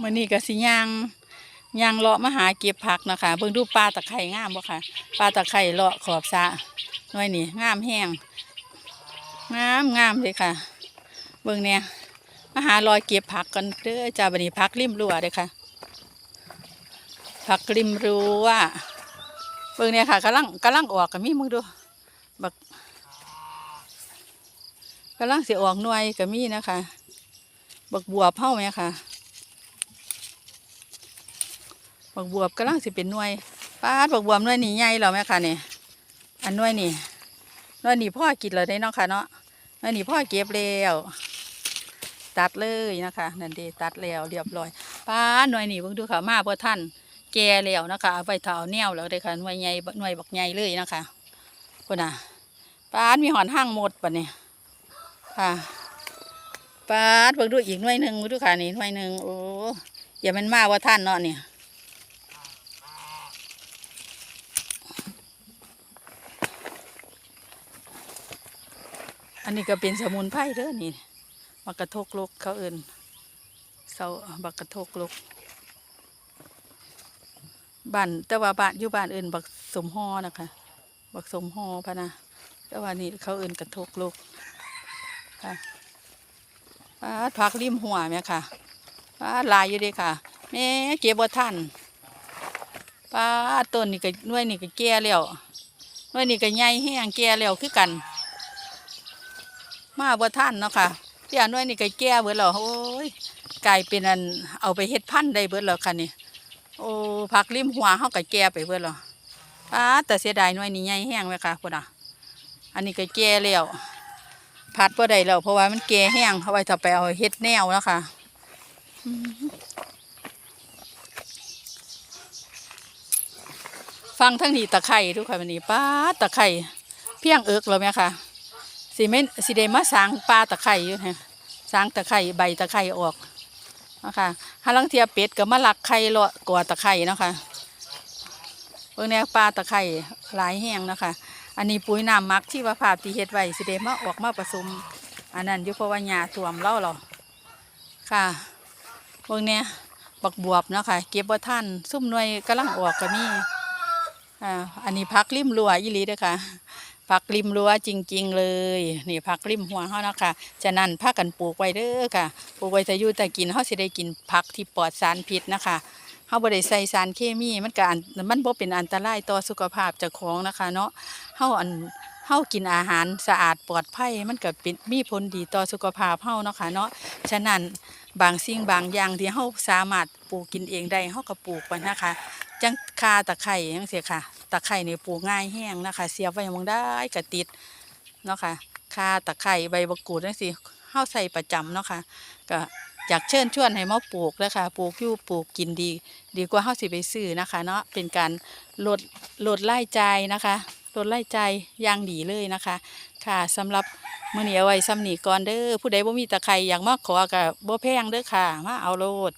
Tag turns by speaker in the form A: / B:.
A: มื้อนี้ก็สิย่างย่างเลาะมาหาเก็บผักนะคะเบิ่งดูปลาตะไคร่งามบ่ค่ะปลาตะไคร่เลาะขอบสะน่อยนี่งามแห้งงามงามเลยค่ะ เบิ่งเนี่ยมาหารอยเก็บผักกันเด้อจ้าบัดนี้ผักริมรั้วเด้อค่ะผักริมรั้วเบิ่งเนี่ยค่ะกำลังกำลังออกก็มีมึงดูบักกำลังเสิออกหน่วยก็มีนะคะบักบัวเผาไหมค่ะ บักบวบกำลังสิเป็นหน่วยป้าดบักบวบหน่วยนี่ใหญ่แล้วไหมคะเนี่ยอันหน่วยนี่หน่วยนี่พ่อกินเลยได้เนาะค่ะเนาะหน่วยนี่พ่อเก็บแล้วตัดเลยนะคะนั่นดีตัดแล้วเรียบร้อยป้าหน่วยนี่เพิ่งดูค่ะมาเพื่อท่านแก่แล้วนะคะเอาไปเถาแนวแล้วเลยค่ะหน่วยใหญ่หน่วยบักใหญ่เลยนะคะคนน่ะป้ามีหอนห้างหมดปะเนี่ยค่ะป้าเพิ่งดูอีกหน่วยหนึ่งเบิ่งดูค่ะนี่หน่วยหนึ่งโอ้อย่ามันมาว่าท่านเนาะเนี่ย อันนี้ก็เป็นสมุนไพรเด้อนี่บักกระทกลกเขาเอินเสาบักกระทกลกบ้านแต่ว่าบ้านอยู่บ้านเอินบักสมฮอนะคะ บักสมฮอพะนะแต่ว่านี่เขาเอินกระทกลกค่ะปาดผักริมหัวแม่ค่ะปาลายอยู่ด้ค่ะแม่เก็บบ่ทันปาต้นนี่ก็น่วยนี่ก็แก่แล้วน่วยนี่ก็ใหญ่แห้งแก่แล้วคือกัน มาบ่ท่านเนาะค่ะพี่อันน้อยนี่ก็แก่เบิดแล้วโอ้ยกลายเป็นอันเอาไปเฮ็ดพันธุ์ได้เบิดแล้วค่ะนี่โอ้ผักริมหัวเฮาก็แก่ไปเบิดแล้วป้าแต่เสียดายหน่วยนี่ใหญ่แห้งเลยค่ะพุ่นน่ะ อันนี้ก็แก่แล้วผัดบ่ได้แล้วเพราะว่ามันแก่แห้งเอาไว้ถ้าไปเอาเฮ็ดแนวแล้วค่ะฟังทั้งนี้ตะไคร้ทุกค่ะวันนี้ป้าตะไคร้เพียงเอิกแล้วไหมค่ะ สิเม่นสิได้มาสางปลาตะไคร่อยู่ฮะสางตะไคร่ใบตะไคร่ออกนะคะหาลังเทียเป็ดก็มาลักไข่เลาะกว่าตะไคร่นะคะเบิ่งแนวปลาตะไคร่หลายแห้งนะคะอันนี้ปุ๋ยน้ำมักที่ว่าภาพที่เฮ็ดไว้สิได้มาออกมาผสมอันนั้นยู่เพว่าหญ้าท่วมเล่าเราค่ะเบิ่งเนี่ยบักบวบนะคะเก็บบ่ทันซุ่มหน่วยกำลังออกก็มีอ่าอันนี้พักริมรัวอีหลีเด้อค่ะ ผักริมรั้วจริง ๆ เลยนี่ผักริมหัวเขานะคะฉะนั้นพากันปลูกไว้เด้อค่ะปลูกไว้จะอยู่แต่กินเขาสิได้กินผักที่ปลอดสารพิษนะคะเขาบ่ได้ใส่สารเคมีมันก็อันมันบ่เป็นอันตรายต่อสุขภาพเจ้าของนะคะเนาะเฮาอันเฮากินอาหารสะอาดปลอดภัยมันก็เป็นมีผลดีต่อสุขภาพเฮาเนาะค่ะเนาะฉะนั้นบางสิ่งบางอย่างที่เฮาสามารถปลูกกินเองได้เฮาก็ปลูกไว้นะคะจังคาตะไคร้จังซี่ค่ะ ตะไคร้นี่ปลูกง่ายแห้งนะคะ เสียบไว้มองได้ก็ติดเนาะค่ะคาตะไคร้ใบมะกรูดจังซี่เฮาใส่ประจำเนาะค่ะก็อยากเชิญชวนให้มาปลูกเลยค่ะ ปลูกอยู่ปลูกกินดี ดีกว่าเฮาสิไปซื้อนะคะ เนาะ เป็นการลดลดรายจ่ายนะคะลดรายจ่ายอย่างดีเลยนะคะ ค่ะสำหรับมื้อนี้เอาไว้ซ้ำนี้ก่อนเด้อ ผู้ใดบ่มีตะไคร้อยากมาขอก็บ่แพงเด้อค่ะ มาเอาโลด